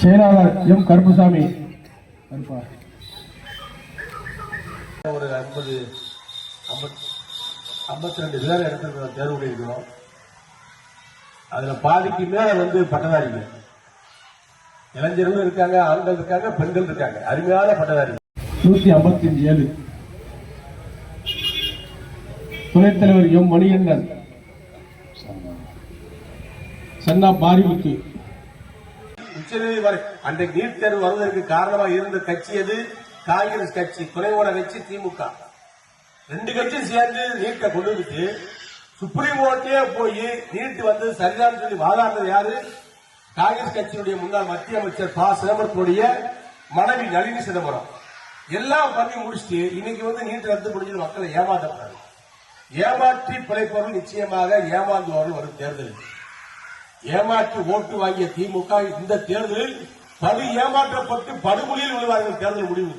செயலாளர் எம் கருப்புசாமி. கருப்பா ஒரு ஐம்பது ஐம்பத் ஐம்பத்தி ரெண்டு பேர் இடத்துல தேர்வு பண்ணியிருக்கிறோம். அதுல பாதிக்கு மேல வந்து பட்டதாரிங்க. இளைஞர்களும் இருக்காங்க ஆண்கள் இருக்காங்க பெண்கள் இருக்காங்க. அருமையான பட்டதாரி நூத்தி ஐம்பத்தி ஏழு. துணைத் தலைவர் எம் மணிகண்டன். சன்னா பாரிமுத்து. உச்சநீதி அன்றைக்கு நீட் தேர்வு வருவதற்கு காரணமாக இருந்த கட்சி எது? காங்கிரஸ் கட்சி. துணைவோட கட்சி திமுக. ரெண்டு கட்சியும் சேர்ந்து நீட்டை கொண்டு வந்துட்டு சுப்ரீம் கோர்ட்டே போய் நீட் வந்து சரிதான் சொல்லி வாதாடுறது யாரு? காங்கிரஸ் கட்சியினுடைய முன்னாள் மத்திய அமைச்சர் ப. சிதம்பரத்துடைய மனைவி நளினி சிதம்பரம். எல்லாம் பண்ணி முடிச்சுட்டு இன்னைக்கு வந்து நீட் ரத்து முடிஞ்சு மக்களை ஏமாற்றப்படுறாங்க ஏமாற்றி பிழைப்பவர்கள் நிச்சயமாக ஏமாந்துவார்கள் வரும் தேர்தலில் ஏமாற்றி ஓட்டு வாங்கிய திமுக இந்த தேர்தலில் படு ஏமாற்றப்பட்டு படுகொலியில் விழுவார்கள் தேர்தல் முடிவு.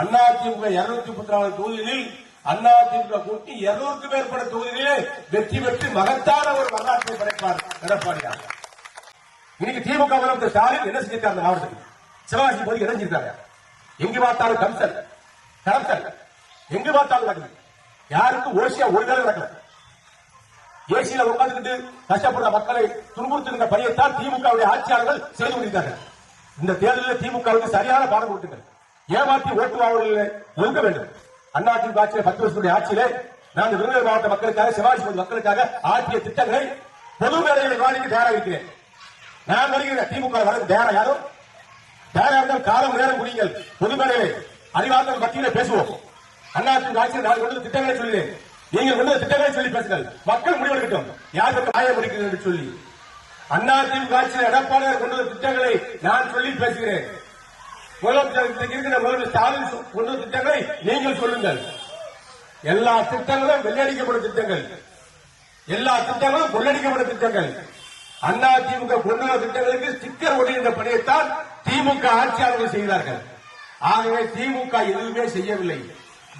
அண்ணா திமுக இருநூத்தி முப்பத்தி நாலு தொகுதிகளில் அண்ணா திமுக கூட்டி இருநூறுக்கும் மேற்பட்ட தொகுதிகளிலே வெற்றி பெற்று மகத்தான ஒரு வரலாற்றை படைப்பார் எடப்பாடியார். இன்னைக்கு திமுக முதலமைச்சர் ஸ்டாலின் என்ன செஞ்சிருக்காரு அந்த மாவட்டத்தில்? சிவகாசி போது என்ன செஞ்சிருக்காங்க எங்கு பார்த்தாலும் கம்சல் கரப்சல் எங்கு பார்த்தாலும் நடக்குது. யாருக்கும் ஓசியா ஒரு வேலை நடக்கல. ஏசியில உட்கார்ந்துட்டு கஷ்டப்படுற மக்களை துன்புறுத்துகின்ற பணியைத்தான் திமுகவுடைய ஆட்சியாளர்கள் செய்து கொண்டிருந்தார்கள் இந்த தேர்தலில் திமுகவுக்கு சரியான பாடம் கொடுத்துங்கள் ஏமாற்றி ஓட்டு வாங்குவதில் ஒழுங்க வேண்டும். அண்ணா ஆட்சியில் பத்து வருஷத்துடைய ஆட்சியிலே நான் விருதுநகர் மாவட்ட மக்களுக்காக சிவாஜி மக்களுக்காக ஆற்றிய திட்டங்களை பொது வேலைகளை வாதிக்கு தயாராக இருக்கிறேன். நான் வருகிறேன் திமுக வர தயாரா யாரும் தயாரா இருந்தால் காலம் நேரம் குடிங்கள் பொது வேலைகளை அறிவார்ந்த மத்தியிலே பேசுவோம். அண்ணா ஆட்சியில் நான் கொண்டு திட்டங்களை சொல்கிறேன். நீங்கள் கொண்டு வந்த திட்டங்களை சொல்லி பேசுங்கள். மக்கள் முடிவெடுக்கட்டும். யார் பக்கம் நியாயம் இருக்கிறது என்று சொல்லி. அண்ணா திமுக ஆட்சியில் எடப்பாடியார் கொண்டு வந்த திட்டங்களை நான் சொல்லி பேசுகிறேன். முதலமைச்சர் இருக்கிற முதல்வர் ஸ்டாலின் கொண்டு வந்த திட்டங்களை நீங்கள் சொல்லுங்கள். எல்லா திட்டங்களும் வெள்ளடிக்கப்படும் திட்டங்கள். எல்லா திட்டங்களும் கொள்ளடிக்கப்படும் திட்டங்கள். அண்ணா திமுக கொண்டு வந்த திட்டங்களுக்கு ஸ்டிக்கர் ஒட்டுகின்ற பணியைத்தான் திமுக ஆட்சியாளர்கள் செய்கிறார்கள். ஆகவே திமுக எதுவுமே செய்யவில்லை.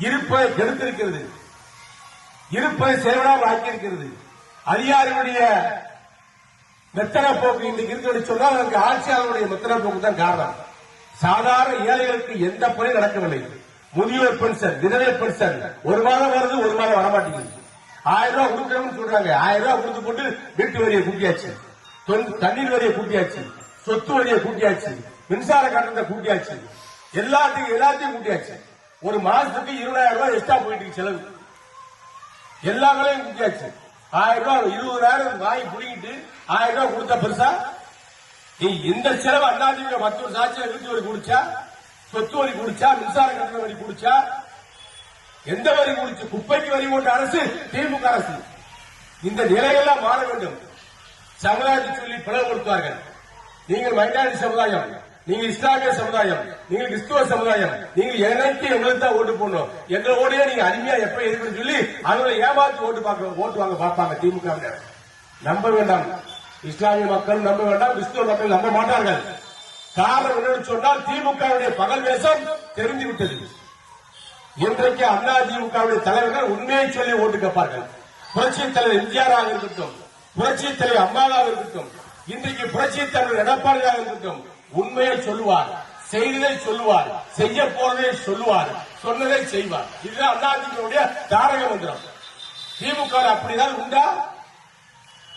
இருப்பை கெடுத்திருக்கிறது. இருப்பதை செலவிடாமல் ஆக்கியிருக்கிறது. அதிகாரிகளுடைய மெத்தன போக்கு இன்னைக்கு இருக்கிறது சொன்னால் அதற்கு ஆட்சியாளருடைய மெத்தன போக்கு தான் காரணம். சாதாரண ஏழைகளுக்கு எந்த பணி நடக்கவில்லை. முதியோர் பென்ஷன் விதவை பென்ஷன் ஒரு மாதம் வருது ஒரு மாதம் வரமாட்டேங்குது. ஆயிரம் ரூபாய் கொடுக்கணும்னு சொல்றாங்க. ஆயிரம் ரூபாய் கொடுத்து போட்டு வீட்டு வரியை கூட்டியாச்சு. தொன்- தண்ணீர் வரியை கூட்டியாச்சு. சொத்து வரியை கூட்டியாச்சு. மின்சார கட்டணத்தை கூட்டியாச்சு. எல்லாத்தையும் எல்லாத்தையும் கூட்டியாச்சு. ஒரு மாசத்துக்கு இருபதாயிரம் ரூபாய் எக்ஸ்ட்ரா போயிட்டு செலவு. எல்லா வேலையும் குட்டியாச்சு ஆயிரம் ரூபாய் இருபதாயிரம் வாங்கி புடிங்கிட்டு ஆயிரம் ரூபாய் கொடுத்த பெருசா? நீ இந்த செலவு அண்ணாதிமுக மற்ற ஒரு சாட்சியில வீட்டு வரி குடிச்சா? சொத்து வரி குடிச்சா? மின்சார கட்டண வரி குடிச்சா? எந்த வரி குடிச்சு? குப்பைக்கு வரி போட்ட அரசு திமுக அரசு. இந்த நிலையெல்லாம் மாற வேண்டும். சமுதாயத்தை சொல்லி பிளவுபடுத்துவார்கள் நீங்கள் மைனாரிட்டி சமுதாயம். நீங்கள் இஸ்லாமிய சமுதாயம் நீங்கள் கிறிஸ்துவ சமுதாயம் நீங்கள் எனக்கு எங்களுக்கு தான் ஓட்டு போடணும்? எங்க நீங்க அருமையா எப்ப இருக்குன்னு சொல்லி அவங்களை ஏமாத்தி ஓட்டு பார்க்க ஓட்டு வாங்க பார்ப்பாங்க திமுக நம்ப வேண்டாம். இஸ்லாமிய மக்கள் நம்ப வேண்டாம் கிறிஸ்துவ மக்கள் நம்ப மாட்டார்கள். காரணம் என்னன்னு சொன்னால் திமுகவுடைய பகல் வேஷம் தெரிந்து விட்டது. இன்றைக்கு அண்ணா திமுகவுடைய தலைவர்கள் உண்மையை சொல்லி ஓட்டு கேட்பார்கள். புரட்சி தலைவர் எம்ஜிஆராக இருக்கட்டும் புரட்சி தலைவர் அம்மாவாக இருக்கட்டும் இன்றைக்கு புரட்சி தலைவர் எடப்பாடியாக இருக்கட்டும் உண்மையை சொல்லுவார் செய்ததை சொல்லுவார் செய்ய போறதை சொல்லுவார் சொன்னதை செய்வார். இதுதான் அண்ணா தாரக மந்திரம். திமுக அப்படிதான் உண்டா?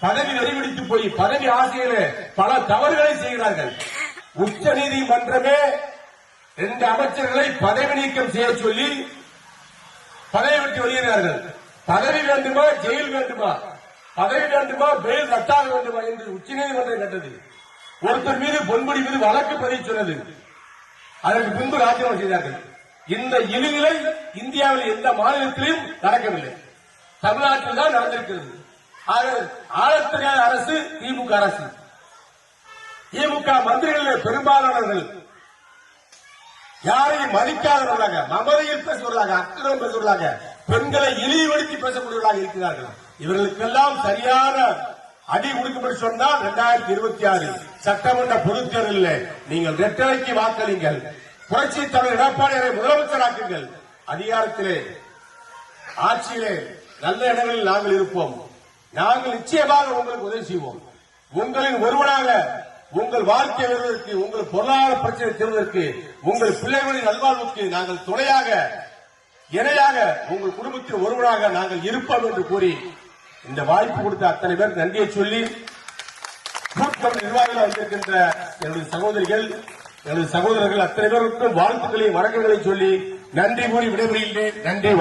பதவி நெறிவிடித்து போய் பதவி ஆசையில பல தவறுகளை செய்கிறார்கள். உச்ச நீதிமன்றமே ரெண்டு அமைச்சர்களை பதவி நீக்கம் செய்ய சொல்லி பதவி விட்டு வருகிறார்கள் பதவி வேண்டுமா ஜெயில் வேண்டுமா? பதவி வேண்டுமா பெயில் ரத்தாக வேண்டுமா என்று உச்சநீதிமன்றம் கேட்டது. ஒருத்தர் மீது பொன்முடி மீது வழக்கு பதிவு சொன்னது அதற்கு பின்பு ராஜினாமா செய்தார்கள். இந்த இழிநிலை இந்தியாவில் எந்த மாநிலத்திலும் நடக்கவில்லை. தமிழ்நாட்டில் தான் நடந்திருக்கிறது. ஆக அரசு திமுக அரசு. திமுக மந்திரிகளில் பெரும்பாலானவர்கள் யாரையும் மதிக்காதவர்களாக மமதையில் பேசுவர்களாக அக்கிரம் பேசுவர்களாக பெண்களை இழிவுபடுத்தி பேசக்கூடியவர்களாக இருக்கிறார்கள். இவர்களுக்கெல்லாம் சரியான அடி கொடுக்கப்படி சொன்னால் இரண்டாயிரத்தி இருபத்தி ஆறு சட்டமன்ற பொதுத் தேர்தலில் நீங்கள் ரெட்டலைக்கு வாக்களிங்கள். புரட்சி தலைவர் எடப்பாடியாரை முதலமைச்சராக்குங்கள். அதிகாரத்திலே ஆட்சியிலே நல்ல இடங்களில் நாங்கள் இருப்போம். நாங்கள் நிச்சயமாக உங்களுக்கு உதவி செய்வோம். உங்களின் ஒருவனாக உங்கள் வாழ்க்கை வருவதற்கு உங்கள் பொருளாதார பிரச்சனை தீர்வதற்கு உங்கள் பிள்ளைகளின் நல்வாழ்வுக்கு நாங்கள் துணையாக இணையாக உங்கள் குடும்பத்தில் ஒருவராக நாங்கள் இருப்போம் என்று கூறி இந்த வாய்ப்பு கொடுத்த அத்தனை பேர் நன்றியை சொல்லி கூட்டம் நிர்வாகிகள் வந்திருக்கின்ற சகோதரிகள் எனது சகோதரர்கள் அத்தனை பேருக்கும் வாழ்த்துக்களையும் வணக்கங்களையும் சொல்லி நன்றி கூறி விடைபெறுகின்றேன். நன்றி